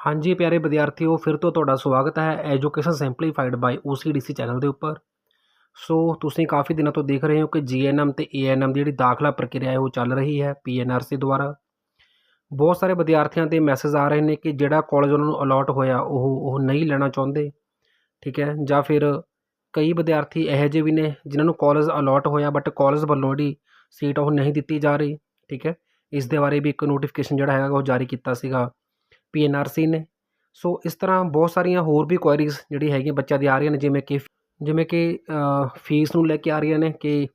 ਹਾਂਜੀ ਪਿਆਰੇ ਵਿਦਿਆਰਥੀਓ, ਫਿਰ ਤੋਂ ਤੁਹਾਡਾ ਸਵਾਗਤ ਹੈ education simplified by OCDC channel ਦੇ ਉੱਪਰ। ਸੋ, ਤੁਸੀਂ ਕਾਫੀ ਦਿਨਾਂ ਤੋਂ ਦੇਖ ਰਹੇ ਹੋ ਕਿ ਜੀਐਨਐਮ ਤੇ ਏਐਨਐਮ ਦੀ ਜਿਹੜੀ ਦਾਖਲਾ ਪ੍ਰਕਿਰਿਆ ਹੈ, ਉਹ ਚੱਲ ਰਹੀ ਹੈ ਪੀਐਨਆਰਸੀ ਦੁਆਰਾ। ਬਹੁਤ ਸਾਰੇ ਵਿਦਿਆਰਥੀਆਂ ਦੇ ਮੈਸੇਜ ਆ ਰਹੇ ਨੇ ਕਿ ਜਿਹੜਾ ਕਾਲਜ ਉਹਨਾਂ ਨੂੰ ਅਲਾਟ ਹੋਇਆ, ਉਹ ਉਹ ਨਹੀਂ ਲੈਣਾ ਚਾਹੁੰਦੇ। ਠੀਕ ਹੈ, ਜਾਂ ਫਿਰ ਕਈ ਵਿਦਿਆਰਥੀ ਇਹੋ ਜਿਹੇ ਵੀ ਨੇ ਜਿਨ੍ਹਾਂ ਨੂੰ ਕਾਲਜ ਅਲਾਟ ਹੋਇਆ ਬਟ ਕਾਲਜ ਵੱਲੋਂ ਜਿਹੜੀ ਸੀਟ ਉਹ ਨਹੀਂ ਦਿੱਤੀ ਜਾ ਰਹੀ। ਠੀਕ ਹੈ, ਇਸ ਦੇ ਬਾਰੇ ਵੀ ਇੱਕ ਨੋਟੀਫਿਕੇਸ਼ਨ ਜਿਹੜਾ ਹੈਗਾ, ਉਹ ਜਾਰੀ ਕੀਤਾ ਸੀਗਾ। ਪੀ ਐੱਨ ਆਰ ਸੀ ਨੇ ਸੋ ਇਸ ਤਰ੍ਹਾਂ ਬਹੁਤ ਸਾਰੀਆਂ ਹੋਰ ਵੀ ਕੁਐਰੀਜ਼ ਜਿਹੜੀ ਹੈਗੀਆਂ ਬੱਚਿਆਂ ਦੀ ਆ ਰਹੀਆਂ ਨੇ, ਜਿਵੇਂ ਕਿ ਜਿਵੇਂ ਕਿ ਫੀਸ ਨੂੰ ਲੈ ਕੇ ਆ ਰਹੀਆਂ ਨੇ ਕਿ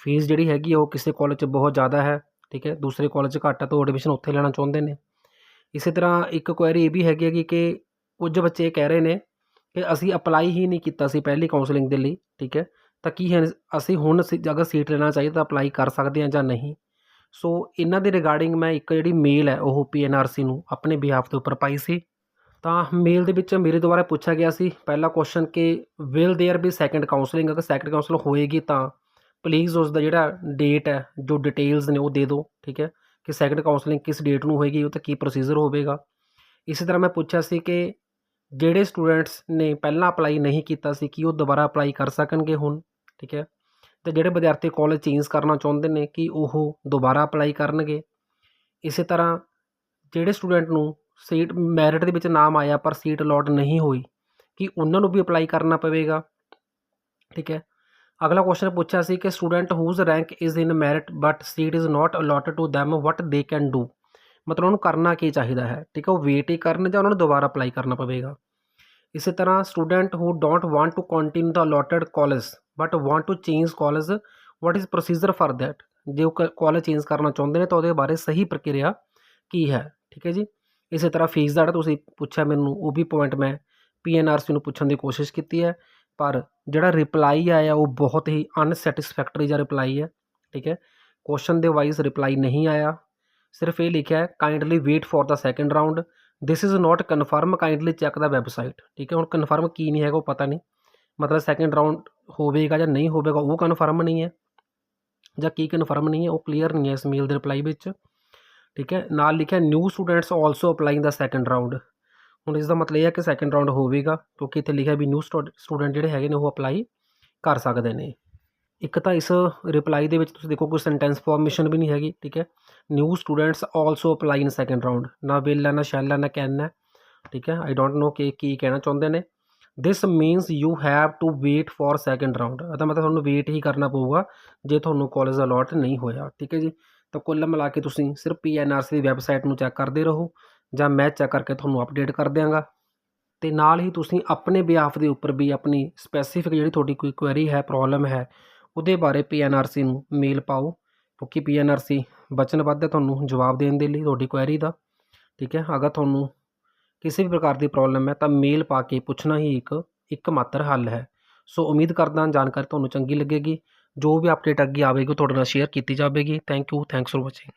ਫੀਸ ਜਿਹੜੀ ਹੈਗੀ ਆ ਉਹ ਕਿਸੇ ਕਾਲਜ 'ਚ ਬਹੁਤ ਜ਼ਿਆਦਾ ਹੈ, ਠੀਕ ਹੈ। ਦੂਸਰੇ ਕਾਲਜ 'ਚ ਘੱਟ ਹੈ ਤਾਂ ਉਹ ਐਡਮਿਸ਼ਨ ਉੱਥੇ ਲੈਣਾ ਚਾਹੁੰਦੇ ਨੇ। ਇਸੇ ਤਰ੍ਹਾਂ ਇੱਕ ਕੁਐਰੀ ਇਹ ਵੀ ਹੈਗੀ ਹੈਗੀ ਕਿ ਕੁਝ ਬੱਚੇ ਕਹਿ ਰਹੇ ਨੇ ਕਿ ਅਸੀਂ ਅਪਲਾਈ ਹੀ ਨਹੀਂ ਕੀਤਾ ਸੀ ਪਹਿਲੀ ਕਾਉਂਸਲਿੰਗ ਦੇ ਲਈ, ਠੀਕ ਹੈ। ਤਾਂ ਕੀ ਹੈ, ਅਸੀਂ ਹੁਣ ਸੀ- ਅਗਰ ਸੀਟ ਲੈਣਾ ਚਾਹੀਏ ਤਾਂ ਅਪਲਾਈ ਕਰ ਸਕਦੇ ਹਾਂ ਜਾਂ ਨਹੀਂ। ਸੋ ਇਹਨਾਂ ਦੇ ਰਿਗਾਰਡਿੰਗ ਮੈਂ ਇੱਕ ਜਿਹੜੀ ਮੇਲ ਹੈ ਉਹ ਪੀਐਨਆਰਸੀ ਨੂੰ ਆਪਣੇ ਬਿਹਾਫ ਦੇ ਉੱਪਰ ਪਾਈ ਸੀ ਤਾਂ ਮੇਲ ਦੇ ਵਿੱਚ ਮੇਰੇ ਦੁਆਰਾ ਪੁੱਛਿਆ ਗਿਆ ਸੀ ਪਹਿਲਾ ਕੁਐਸਚਨ ਕਿ will there be second counselling ਅਗਰ ਸੈਕੰਡ ਕਾਉਂਸਲ ਹੋਏਗੀ ਤਾਂ ਪਲੀਜ਼ ਉਸ ਦਾ ਜਿਹੜਾ ਡੇਟ ਹੈ ਜੋ ਡਿਟੇਲਸ ਨੇ ਉਹ ਦੇ ਦਿਓ ਠੀਕ ਹੈ ਕਿ ਸੈਕੰਡ ਕਾਉਂਸਲਿੰਗ ਕਿਸ ਡੇਟ ਨੂੰ ਹੋਏਗੀ ਉਹ ਤੇ ਕੀ ਪ੍ਰੋਸੀਜਰ ਹੋਵੇਗਾ ਇਸੇ ਤਰ੍ਹਾਂ ਮੈਂ ਪੁੱਛਿਆ ਸੀ ਕਿ ਜਿਹੜੇ ਸਟੂਡੈਂਟਸ ਨੇ ਪਹਿਲਾਂ ਅਪਲਾਈ ਨਹੀਂ ਕੀਤਾ ਸੀ ਕੀ ਉਹ ਦੁਬਾਰਾ ਅਪਲਾਈ ਕਰ ਸਕਣਗੇ ਹੁਣ ਠੀਕ ਹੈ ਅਤੇ ਜਿਹੜੇ ਵਿਦਿਆਰਥੀ ਕੋਲਜ ਚੇਂਜ ਕਰਨਾ ਚਾਹੁੰਦੇ ਨੇ ਕਿ ਉਹ ਦੁਬਾਰਾ ਅਪਲਾਈ ਕਰਨਗੇ। ਇਸੇ ਤਰ੍ਹਾਂ ਜਿਹੜੇ ਸਟੂਡੈਂਟ ਨੂੰ ਸੀਟ ਮੈਰਿਟ ਦੇ ਵਿੱਚ ਨਾਮ ਆਇਆ ਪਰ ਸੀਟ ਅਲੋਟ ਨਹੀਂ ਹੋਈ, ਕਿ ਉਹਨਾਂ ਨੂੰ ਵੀ ਅਪਲਾਈ ਕਰਨਾ ਪਵੇਗਾ। ਠੀਕ ਹੈ। ਅਗਲਾ ਕੁਐਸਚਨ ਪੁੱਛਿਆ ਸੀ ਕਿ student whose rank is in merit but seat is not allotted to them, what they can do? ਮਤਲਬ ਉਹਨੂੰ ਕਰਨਾ ਕੀ ਚਾਹੀਦਾ ਹੈ? ਠੀਕ ਹੈ, ਉਹ ਵੇਟ ਹੀ ਕਰਨ ਜਾਂ ਉਹਨਾਂ ਨੂੰ ਦੁਬਾਰਾ ਅਪਲਾਈ ਕਰਨਾ ਪਵੇਗਾ? ਇਸੇ ਤਰ੍ਹਾਂ student who don't want to continue the allotted college but want to change college what is procedure for that ਜੇ ਉਹ ਕਾਲਜ ਚੇਂਜ ਕਰਨਾ ਚਾਹੁੰਦੇ ਨੇ ਤਾਂ ਉਹਦੇ ਬਾਰੇ ਸਹੀ ਪ੍ਰਕਿਰਿਆ ਕੀ ਹੈ? ਠੀਕ ਹੈ ਜੀ? ਇਸੇ ਤਰ੍ਹਾਂ ਫੀਸ ਦਾ ਜਿਹੜਾ ਤੁਸੀਂ ਪੁੱਛਿਆ ਮੈਨੂੰ, ਉਹ ਵੀ ਪੁਆਇੰਟ ਮੈਂ ਪੀਐਨਆਰਸੀ ਨੂੰ ਪੁੱਛਣ ਦੀ ਕੋਸ਼ਿਸ਼ ਕੀਤੀ ਹੈ, ਪਰ ਜਿਹੜਾ ਰਿਪਲਾਈ ਆਇਆ ਉਹ ਬਹੁਤ ਹੀ ਅਨਸੈਟੀਸਫੈਕਟਰੀ ਜਿਹਾ ਰਿਪਲਾਈ ਹੈ, ਠੀਕ ਹੈ? ਕੁਐਸਚਨ ਦੇ ਵਾਈਜ਼ ਰਿਪਲਾਈ ਨਹੀਂ ਆਇਆ, ਸਿਰਫ ਇਹ ਲਿਖਿਆ ਹੈ kindly wait for the second round this is not confirm kindly check the website ਠੀਕ ਹੈ? ਹੁਣ ਕਨਫਰਮ ਕੀ ਨਹੀਂ ਹੈਗਾ ਉਹ ਪਤਾ ਨਹੀਂ, ਮਤਲਬ ਸੈਕੰਡ ਰਾਊਂਡ ਹੋਵੇਗਾ ਜਾਂ ਨਹੀਂ ਹੋਵੇਗਾ, ਉਹ ਕਨਫਰਮ ਨਹੀਂ ਹੈ ਜਾਂ ਕੀ ਕਨਫਰਮ ਨਹੀਂ ਹੈ, ਉਹ ਕਲੀਅਰ ਨਹੀਂ ਹੈ ਇਸ ਮੇਲ ਦੇ ਰਿਪਲਾਈ ਵਿੱਚ, ਠੀਕ ਹੈ? ਨਾਲ ਲਿਖਿਆ new students also applying the second round ਹੁਣ ਇਸ ਦਾ ਮਤਲਬ ਇਹ ਹੈ ਕਿ ਸੈਕੰਡ ਰਾਊਂਡ ਹੋਵੇਗਾ, ਕਿਉਂਕਿ ਇੱਥੇ ਲਿਖਿਆ ਵੀ ਨਿਊ ਸਟੂਡੈਂਟ ਜਿਹੜੇ ਹੈਗੇ ਨੇ ਉਹ ਅਪਲਾਈ ਕਰ ਸਕਦੇ ਨੇ। ਇੱਕ ਤਾਂ ਇਸ ਰਿਪਲਾਈ ਦੇ ਵਿੱਚ ਤੁਸੀਂ ਦੇਖੋ ਕੋਈ ਸੈਂਟੈਂਸ ਫਾਰਮੇਸ਼ਨ ਵੀ ਨਹੀਂ ਹੈਗੀ, ਠੀਕ ਹੈ? New students also apply in second round ਨਾ ਵਿਲ ਹੈ, ਨਾ ਸ਼ੈਲ ਹੈ, ਨਾ ਕੈਨ ਹੈ, ਠੀਕ ਹੈ? ਆਈ ਡੋਂਟ ਨੋ ਕਿ ਕੀ ਕਹਿਣਾ ਚਾਹੁੰਦੇ ਨੇ। This means you have to wait for second round ਇਹਦਾ ਮਤਲਬ ਤੁਹਾਨੂੰ ਵੇਟ ਹੀ ਕਰਨਾ ਪਊਗਾ ਜੇ ਤੁਹਾਨੂੰ ਕਾਲਜ ਅਲੋਟ ਨਹੀਂ ਹੋਇਆ। ਠੀਕ ਹੈ ਜੀ? ਤਾਂ ਕੁੱਲ ਮਿਲਾ ਕੇ ਤੁਸੀਂ ਸਿਰਫ ਪੀਐਨਆਰਸੀ ਦੀ ਵੈਬਸਾਈਟ ਨੂੰ ਚੈੱਕ ਕਰਦੇ ਰਹੋ ਜਾਂ ਮੈਂ ਚੈੱਕ ਕਰਕੇ ਤੁਹਾਨੂੰ ਅਪਡੇਟ ਕਰ ਦਿਆਂਗਾ। ਤੇ ਨਾਲ ਹੀ ਤੁਸੀਂ ਆਪਣੇ ਬਿਹਾਫ ਦੇ ਉੱਪਰ ਵੀ ਆਪਣੀ ਸਪੈਸੀਫਿਕ ਜਿਹੜੀ ਤੁਹਾਡੀ ਕੋਈ ਕੁਐਰੀ ਹੈ ਪ੍ਰੋਬਲਮ ਹੈ, ਉਹਦੇ ਬਾਰੇ ਪੀਐਨਆਰਸੀ ਨੂੰ ਮੇਲ ਪਾਓ ਕਿਉਂਕਿ ਪੀਐਨਆਰਸੀ ਵਚਨਬੱਧ ਹੈ ਤੁਹਾਨੂੰ ਜਵਾਬ ਦੇਣ ਦੇ ਲਈ ਤੁਹਾਡੀ ਕੁਐਰੀ ਦਾ। ਠੀਕ ਹੈ? ਅਗਰ ਤੁਹਾਨੂੰ ਕਿਸੇ ਵੀ ਪ੍ਰਕਾਰ ਦੀ ਪ੍ਰੋਬਲਮ ਹੈ ਤਾਂ ਮੇਲ ਪਾ ਕੇ ਪੁੱਛਣਾ ਹੀ ਇੱਕ ਇੱਕ ਮਾਤਰ ਹੱਲ ਹੈ। ਸੋ ਉਮੀਦ ਕਰਦਾ ਜਾਣਕਾਰੀ ਤੁਹਾਨੂੰ ਚੰਗੀ ਲੱਗੇਗੀ। ਜੋ ਵੀ ਅਪਡੇਟ ਅੱਗੇ ਆਵੇਗੀ ਤੁਹਾਡੇ ਨਾਲ ਸ਼ੇਅਰ ਕੀਤੀ ਜਾਵੇਗੀ। Thank you thanks for watching